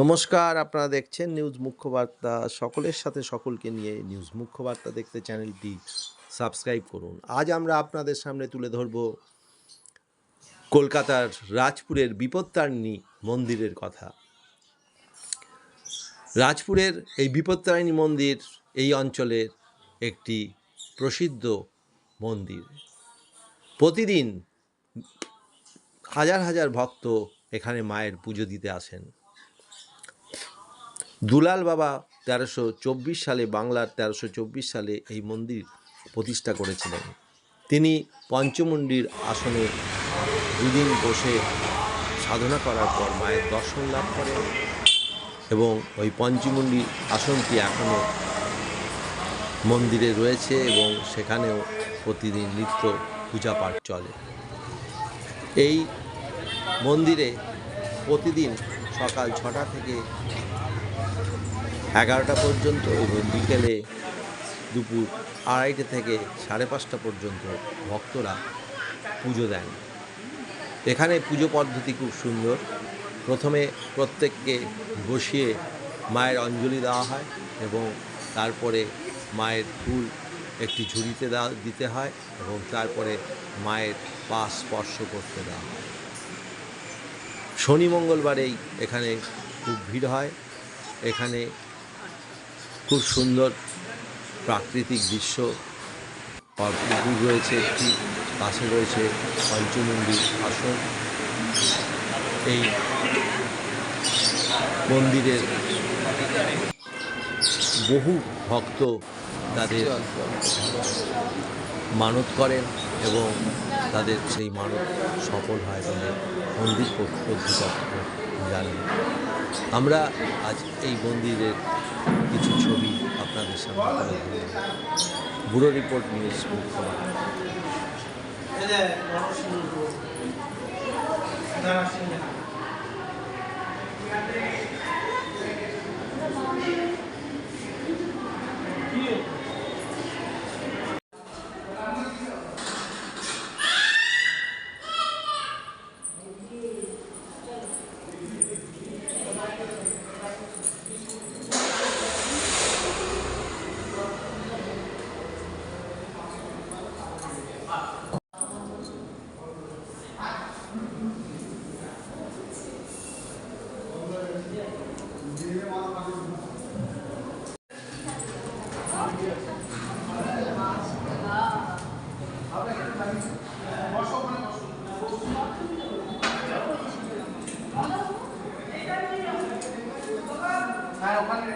নমস্কার, আপনারা দেখছেন নিউজ মুখ্যবার্তা। সকলের সাথে সকলকে নিয়ে নিউজ মুখ্যবার্তা দেখতে চ্যানেলটি সাবস্ক্রাইব করুন। আজ আমরা আপনাদের সামনে তুলে ধরব কলকাতার রাজপুরের বিপত্তারিণী মন্দিরের কথা। রাজপুরের এই বিপত্তারিণী মন্দির এই অঞ্চলের একটি প্রসিদ্ধ মন্দির। প্রতিদিন হাজার হাজার ভক্ত এখানে মায়ের পুজো দিতে আসেন। দুলাল বাবা তেরোশো চব্বিশ সালে বাংলার তেরোশো চব্বিশ সালে এই মন্দির প্রতিষ্ঠা করেছিলেন। তিনি পঞ্চমুণ্ডির আসনে দুদিন বসে সাধনা করার পর মায়ের দর্শন লাভ করেন এবং ওই পঞ্চমুণ্ডি আসনটি এখনও মন্দিরে রয়েছে এবং সেখানেও প্রতিদিন নিত্য পূজা পাঠ চলে। এই মন্দিরে প্রতিদিন সকাল ছটা থেকে এগারোটা পর্যন্ত এবং বিকেলে দুপুর আড়াইটে থেকে সাড়ে পাঁচটা পর্যন্ত ভক্তরা পুজো দেন। এখানে পুজো পদ্ধতি খুব সুন্দর। প্রথমে প্রত্যেককে বসিয়ে মায়ের অঞ্জলি দেওয়া হয় এবং তারপরে মায়ের ফুল একটি ঝুড়িতে দিতে হয় এবং তারপরে মায়ের পা স্পর্শ করতে দেওয়া হয়। শনি মঙ্গলবারেই এখানে খুব ভিড় হয়। এখানে খুব সুন্দর প্রাকৃতিক দৃশ্য পুকুর রয়েছে, একটি পাশে রয়েছে পঞ্চমন্দির আসন। এই মন্দিরের বহু ভক্ত তাদের মানত করেন এবং তাদের সেই মানত সফল হয় বলে মন্দির কর্তৃপক্ষ জানেন আমরা আজ এই মন্দিরের কিছু ছবি আপনাদের সামনে তুলে ধরলাম ব্যুরো রিপোর্ট নিউজ মুখ্যমন্ত্রী হ্যাঁ ওখানে